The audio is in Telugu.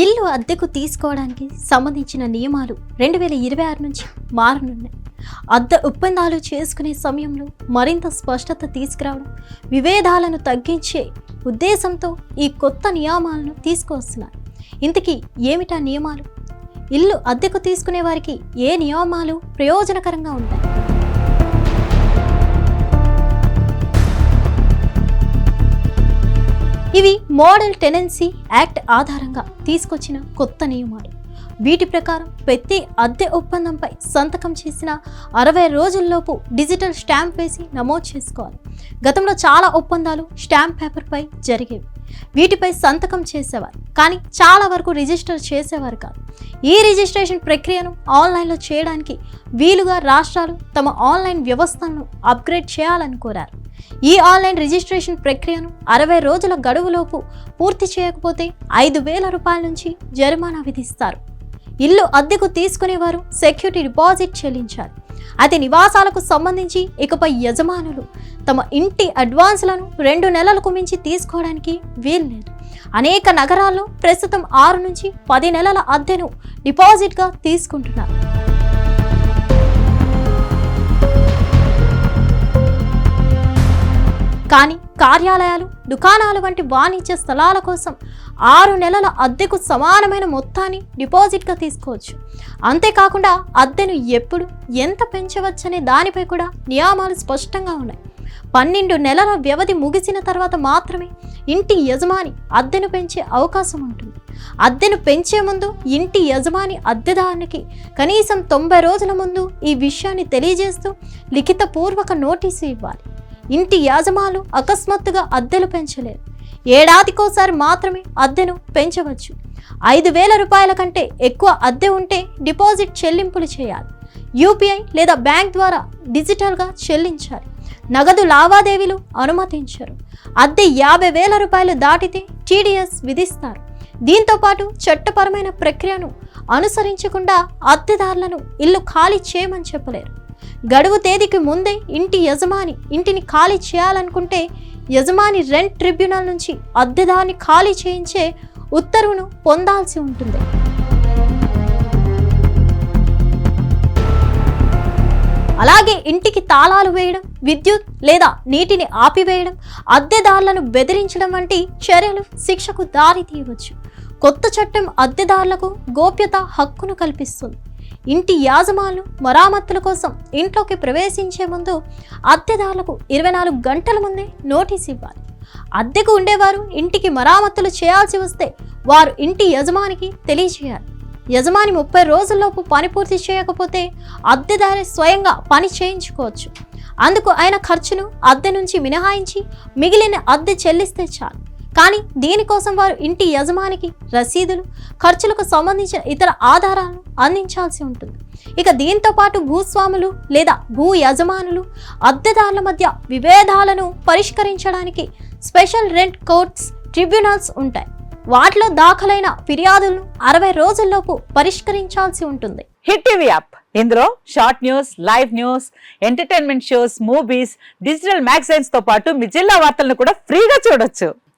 ఇల్లు అద్దెకు తీసుకోవడానికి సంబంధించిన నియమాలు రెండు వేల ఇరవై ఆరు నుంచి మారనున్నాయి. అద్దె ఒప్పందాలు చేసుకునే సమయంలో మరింత స్పష్టత తీసుకురావడం విభేదాలను తగ్గించే ఉద్దేశంతో ఈ కొత్త నియమాలను తీసుకువస్తున్నారు ఇంతకీ ఏమిటా నియమాలు? ఇల్లు అద్దెకు తీసుకునే వారికి ఏ నియమాలు ప్రయోజనకరంగా ఉంటాయి? ఇవి మోడల్ టెనెన్సీ యాక్ట్ ఆధారంగా తీసుకొచ్చిన కొత్త నియమాలు. వీటి ప్రకారం ప్రతి అద్దె ఒప్పందంపై సంతకం చేసిన అరవై రోజుల్లోపు డిజిటల్ స్టాంప్ వేసి నమోదు చేసుకోవాలి. గతంలో చాలా ఒప్పందాలు స్టాంప్ పేపర్పై జరిగేవి. వీటిపై సంతకం చేసేవారు. కానీ చాలా వరకు రిజిస్టర్ చేసేవారు కాదు. ఈ రిజిస్ట్రేషన్ ప్రక్రియను ఆన్లైన్లో చేయడానికి వీలుగా రాష్ట్రాలు తమ ఆన్లైన్ వ్యవస్థలను అప్గ్రేడ్ చేయాలని కోరారు. ఈ ఆన్లైన్ రిజిస్ట్రేషన్ ప్రక్రియను అరవై రోజుల గడువులోపు పూర్తి చేయకపోతే ఐదు వేల రూపాయల నుంచి జరిమానా విధిస్తారు. ఇల్లు అద్దెకు తీసుకునేవారు సెక్యూరిటీ డిపాజిట్ చెల్లించాలి. అయితే నివాసాలకు సంబంధించి ఇకపై యజమానులు తమ ఇంటి అడ్వాన్స్లను రెండు నెలలకు మించి తీసుకోవడానికి వీల్లేదు. అనేక నగరాల్లో ప్రస్తుతం ఆరు నుంచి పది నెలల అద్దెను డిపాజిట్గా తీసుకుంటున్నారు. కానీ కార్యాలయాలు దుకాణాలు వంటి వాణిజ్య స్థలాల కోసం ఆరు నెలల అద్దెకు సమానమైన మొత్తాన్ని డిపాజిట్గా తీసుకోవచ్చు. అంతేకాకుండా అద్దెను ఎప్పుడు ఎంత పెంచవచ్చనే దానిపై కూడా నియామాలు స్పష్టంగా ఉన్నాయి. పన్నెండు నెలల వ్యవధి ముగిసిన తర్వాత మాత్రమే ఇంటి యజమాని అద్దెను పెంచే అవకాశం ఉంటుంది. అద్దెను పెంచే ముందు ఇంటి యజమాని అద్దెదారునికి కనీసం తొంభై రోజుల ముందు ఈ విషయాన్ని తెలియజేస్తూ లిఖితపూర్వక నోటీసు ఇవ్వాలి. ఇంటి యాజమాలు అకస్మాత్తుగా అద్దెలు పెంచలేరు. ఏడాదికోసారి మాత్రమే అద్దెను పెంచవచ్చు. ఐదు వేల రూపాయల కంటే ఎక్కువ అద్దె ఉంటే డిపాజిట్ చెల్లింపులు చేయాలి. యూపీఐ లేదా బ్యాంక్ ద్వారా డిజిటల్గా చెల్లించాలి. నగదు లావాదేవీలు అనుమతించరు. అద్దె యాభై వేల రూపాయలు దాటితే టీడీఎస్ విధిస్తారు. దీంతో పాటు చట్టపరమైన ప్రక్రియను అనుసరించకుండా అద్దెదారులను ఇల్లు ఖాళీ చేయమని చెప్పలేరు. గడువు తేదీకి ముందే ఇంటి యజమాని ఇంటిని ఖాళీ చేయాలనుకుంటే యజమాని రెంట్ ట్రిబ్యునల్ నుంచి అద్దెదారిని ఖాళీ చేయించే ఉత్తర్వును పొందాల్సి ఉంటుంది. అలాగే ఇంటికి తాళాలు వేయడం విద్యుత్ లేదా నీటిని ఆపివేయడం అద్దెదారులను బెదిరించడం వంటి చర్యలు శిక్షకు దారి తీయవచ్చు కొత్త చట్టం అద్దెదారులకు గోప్యత హక్కును కల్పిస్తుంది. ఇంటి యాజమానులు మరామత్తుల కోసం ఇంట్లోకి ప్రవేశించే ముందు అద్దెదారులకు ఇరవై నాలుగు గంటల ముందే నోటీస్ ఇవ్వాలి. అద్దెకు ఉండేవారు ఇంటికి మరామత్తులు చేయాల్సి వస్తే వారు ఇంటి యజమానికి తెలియజేయాలి. యజమాని ముప్పై రోజుల్లోపు పని పూర్తి చేయకపోతే అద్దెదారి స్వయంగా పని చేయించుకోవచ్చు. అందుకు అయిన ఖర్చును అద్దె నుంచి మినహాయించి మిగిలిన అద్దె చెల్లిస్తే చాలు. కానీ దీనికోసం వారు ఇంటి యజమానికి రసీదులు ఖర్చులకు సంబంధించిన ఇతర ఆధారాలను అందించాల్సి ఉంటుంది. ఇక దీంతో పాటు భూస్వాములు లేదా భూ యజమానులు అద్దెదారుల మధ్య విభేదాలను పరిష్కరించడానికి స్పెషల్ రెంట్ కోర్ట్స్ ట్రిబ్యునల్స్ ఉంటాయి. వాటిలో దాఖలైన ఫిర్యాదులను అరవై రోజుల్లోపు పరిష్కరించాల్సి ఉంటుంది. Hit TV app. ఇందులో short news live news entertainment shows movies digital మ్యాగజైన్స్తో పాటు మీ జిల్లా వార్తలను కూడా ఫ్రీగా చూడొచ్చు.